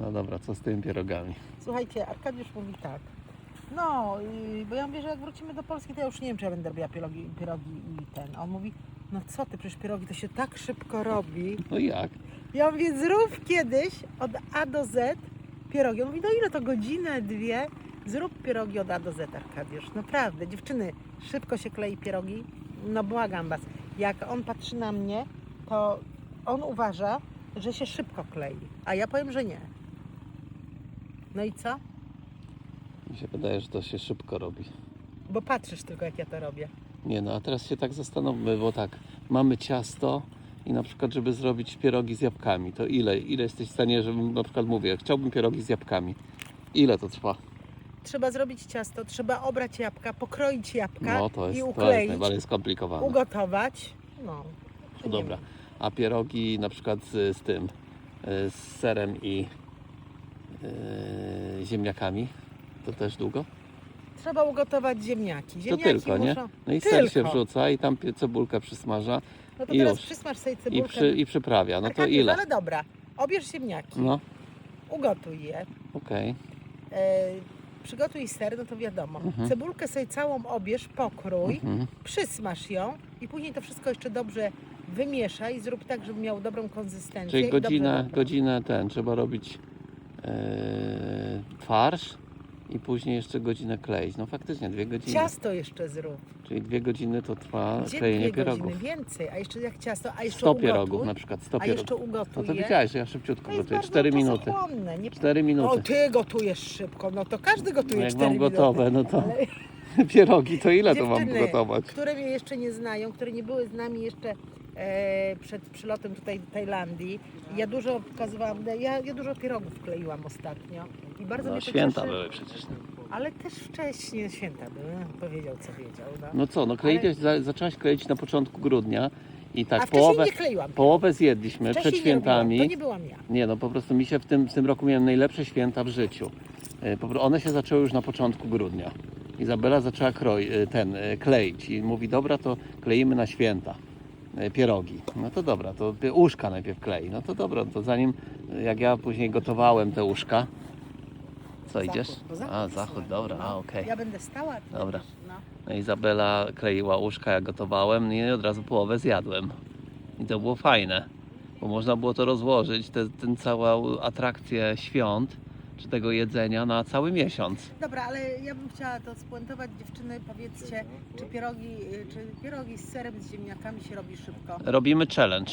No dobra, co z tymi pierogami? Słuchajcie, Arkadiusz mówi tak. No, yy, bo ja mówię, że jak wrócimy do Polski, to ja już nie wiem, czy ja będę robiła pierogi, pierogi i ten. A on mówi, no co ty, przecież pierogi to się tak szybko robi. No jak? Ja mówię, zrób kiedyś od A do Z pierogi. On mówi, no ile to godzinę, dwie? Zrób pierogi od A do Z, Arkadiusz. Naprawdę, dziewczyny, szybko się klei pierogi. No błagam was, jak on patrzy na mnie, to on uważa, że się szybko klei, a ja powiem, że nie. No i co? Mi się wydaje, że to się szybko robi. Bo patrzysz tylko, jak ja to robię. Nie no, a teraz się tak zastanówmy, bo tak, mamy ciasto i na przykład, żeby zrobić pierogi z jabłkami, to ile, ile jesteś w stanie, żebym na przykład mówię, chciałbym pierogi z jabłkami. Ile to trwa? Trzeba zrobić ciasto, trzeba obrać jabłka, pokroić jabłka No to i jest, to jest ukleić, najbardziej skomplikowane. ugotować. No, No dobra. A pierogi na przykład z, z tym, y, z serem i y, ziemniakami, to też długo? Trzeba ugotować ziemniaki. To Ziemniaki tylko, nie? muszą... No i ser się Tylko. wrzuca i tam cebulkę przysmaża No to i teraz już. przysmaż sobie i, cebulkę. przy, i przyprawia. No to Arkadiusz, ile? Ale dobra, obierz ziemniaki, No, ugotuj je. okej. E, przygotuj ser, no to wiadomo. Mhm. Cebulkę sobie całą obierz, pokrój, Mhm. przysmaż ją i później to wszystko jeszcze dobrze wymieszaj. Zrób tak, żeby miał dobrą konsystencję. Czyli i dobrze godzinę, ten, trzeba robić farsz i później jeszcze godzinę kleić. No faktycznie dwie godziny. Ciasto jeszcze zrób. Czyli dwie godziny to trwa Gdzie klejenie dwie pierogów. godziny? Więcej. A jeszcze jak ciasto, a jeszcze 100 ugotuj. pierogów na przykład, 100 A pierogów. jeszcze No ugotuj to widziałeś, że ja szybciutko To jest gotuję. bardzo 4 minuty. czasochłonne. Nie... 4 O, minuty. ty gotujesz szybko. No to każdy gotuje Jak 4 mam minuty. gotowe, no to Ale pierogi to ile to mam Dziewczyny, gotować? które mnie jeszcze nie znają, które nie były z nami jeszcze przed przylotem tutaj do Tajlandii. Ja dużo pokazywałam, ja, ja dużo pierogów kleiłam ostatnio. I bardzo No mnie to święta cieszy, były przecież. Ale też wcześniej święta były. Powiedział co wiedział. No, No co, no kleiłeś, za, zaczęłaś kleić na początku grudnia i tak A wcześniej połowę, nie kleiłam. połowę zjedliśmy Wcześniej przed nie robiłam. świętami. To nie byłam ja. Nie, no po prostu mi się w tym, w tym roku miałem najlepsze święta w życiu. E, po pro- One się zaczęły już na początku grudnia. Izabela zaczęła kroj, e, ten, e, kleić i mówi, dobra, to kleimy na święta e, pierogi. No to dobra, to uszka najpierw klei. No to dobra, to zanim, e, jak ja później gotowałem te uszka, co idziesz? Zachód, bo zachód A, zachód, dobra, no. a okej. Ja będę stała. Dobra. No. No Izabela kleiła uszka, ja gotowałem i od razu połowę zjadłem. I to było fajne, bo można było to rozłożyć, tę całą atrakcję świąt, czy tego jedzenia na cały miesiąc. Dobra, ale ja bym chciała to spuentować. Dziewczyny, powiedzcie, czy pierogi, y, czy pierogi z serem, z ziemniakami się robi szybko? Robimy challenge.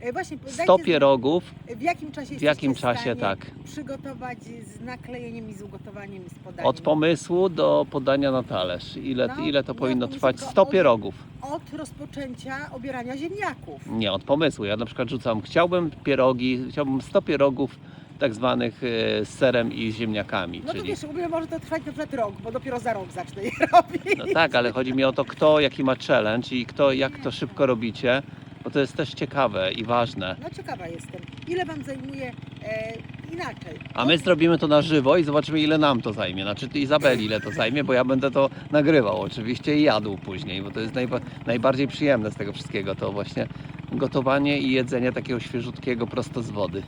E, Właśnie, 100 dajcie znać, pierogów, W jakim czasie w jesteście jakim czasie stanie tak. przygotować z naklejeniem i z ugotowaniem i z podaniem? Od pomysłu do podania na talerz. Ile, No, ile to powinno trwać? tylko 100 od- pierogów. Od rozpoczęcia obierania ziemniaków. Nie, od pomysłu. Ja na przykład rzucam, chciałbym pierogi, chciałbym 100 pierogów tak zwanych e, z serem i ziemniakami. No to czyli wiesz, u mnie może to trwać na przykład rok, bo dopiero za rok zacznę je robić. No tak, ale chodzi mi o to, kto jaki ma challenge i kto, jak to szybko robicie, bo to jest też ciekawe i ważne. No ciekawa jestem. Ile Wam zajmuje e, inaczej? A my zrobimy to na żywo i zobaczymy, ile nam to zajmie. Znaczy, ty Izabeli, ile to zajmie, bo ja będę to nagrywał oczywiście i jadł później, bo to jest najba- najbardziej przyjemne z tego wszystkiego. To właśnie gotowanie i jedzenie takiego świeżutkiego prosto z wody.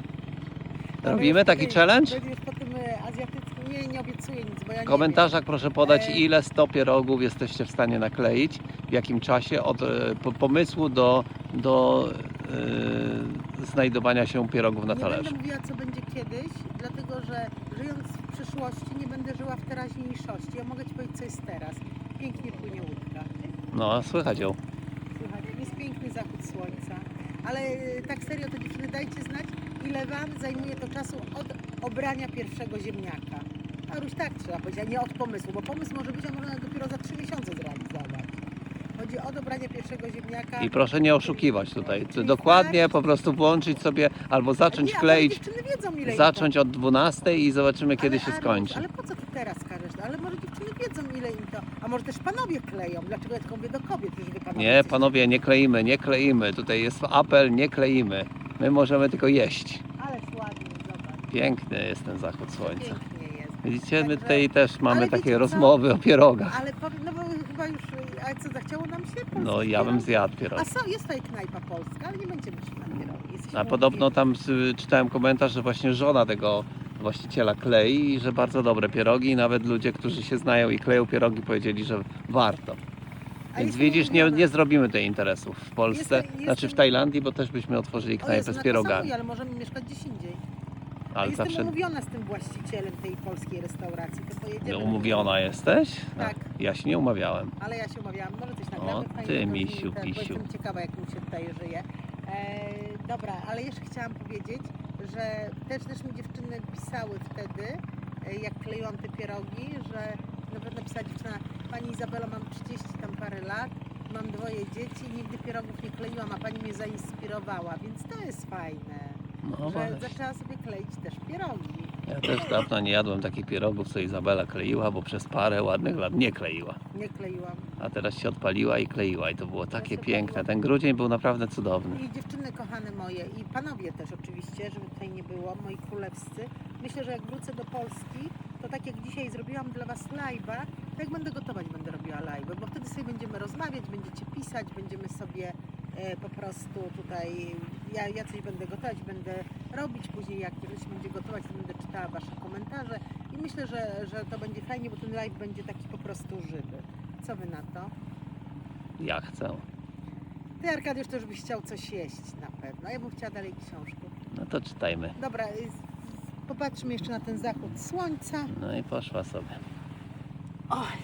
Robimy taki challenge? po tym e, azjatyckim nie, nie obiecuję nic, bo ja W nie komentarzach proszę podać, E. ile 100 pierogów jesteście w stanie nakleić, w jakim czasie, od e, po, pomysłu do, do e, znajdowania się pierogów na nie talerzu. będę mówiła, co będzie kiedyś, dlatego że żyjąc w przyszłości nie będę żyła w teraźniejszości. Ja mogę Ci powiedzieć, co jest teraz. Pięknie płynie łódka. No, słychać ją. Słychać, jest piękny zachód słońca. Ale e, tak serio, to dziewczyny, dajcie znać, ile Wam zajmuje to czasu od obrania pierwszego ziemniaka. A już tak trzeba powiedzieć, a nie od pomysłu, bo pomysł może być, a można dopiero za trzy miesiące zrealizować. Chodzi o dobranie pierwszego ziemniaka. I proszę nie oszukiwać tutaj. Co Dokładnie po prostu włączyć sobie albo zacząć nie, ale kleić, dziewczyny wiedzą, ile im zacząć od 12 i zobaczymy to... kiedy ale, się Anusz, skończy. Ale po co ty teraz każesz? No, Ale może dziewczyny wiedzą, ile im to... A może też panowie kleją? Dlaczego ja tylko mówię do kobiet? Wy panowie Nie, panowie, nie kleimy, nie kleimy. Tutaj jest apel, nie kleimy. My możemy tylko jeść. Ależ ładnie, zobacz. Piękny jest ten zachód słońca. Pięknie jest. Widzicie, my Także- tutaj też mamy Ale takie wiecie co? rozmowy o pierogach. Ale powiem, no bo chyba już, a co, zachciało nam się? No polskich ja bym pierogów? zjadł A pierogi. są, jest tutaj knajpa polska, ale nie będziemy szli na pierogi. Jesteśmy A podobno tam y, czytałem komentarz, że właśnie żona tego właściciela klei i że bardzo dobre pierogi i nawet ludzie, którzy się znają i kleją pierogi powiedzieli, że warto. Więc widzisz, nie, nie zrobimy tej interesów w Polsce, Jestem- znaczy w Tajlandii, bo też byśmy otworzyli O Jezu, knajpę z na to pierogami. samo, ale możemy mieszkać gdzieś indziej. A Ale jestem zawsze umówiona z tym właścicielem tej polskiej restauracji, to pojedziemy. umówiona jesteś? Tak. A, Ja się nie umawiałem. Ale ja się umawiałam, może coś nagramy. O, fajnego ty, z nim, misiu, tak, bo pisiu. Jestem ciekawa, jak mu się tutaj żyje. E, dobra, ale jeszcze chciałam powiedzieć, że też, też mi dziewczyny pisały wtedy, e, jak kleiłam te pierogi, że nawet napisała dziewczyna, Pani Izabela, mam 30 tam parę lat, mam dwoje dzieci, nigdy pierogów nie kleiłam, a Pani mnie zainspirowała, więc to jest fajne, No że właśnie. zaczęła sobie kleić też pierogi. Ja też dawno nie jadłem takich pierogów, co Izabela kleiła, bo przez parę ładnych lat nie kleiła. Nie kleiłam. A teraz się odpaliła i kleiła i to było takie się piękne. Ten grudzień był naprawdę cudowny. I dziewczyny kochane moje i panowie też oczywiście, żeby tutaj nie było, moi królewscy. Myślę, że jak wrócę do Polski, to tak jak dzisiaj zrobiłam dla Was live'a, to jak będę gotować, będę robiła live'y, bo wtedy sobie będziemy rozmawiać, będziecie pisać, będziemy sobie e, po prostu tutaj, ja, ja coś będę gotować, będę robić później, jak ktoś będzie gotować, to będę czytała Wasze komentarze i myślę, że, że to będzie fajnie, bo ten live będzie taki po prostu żywy. Co Wy na to? Ja chcę. Ty Arkadiusz też byś chciał coś jeść na pewno, ja bym chciała dalej książkę. No to czytajmy. Dobra, y, popatrzmy jeszcze na ten zachód słońca. No i poszła sobie. Oj,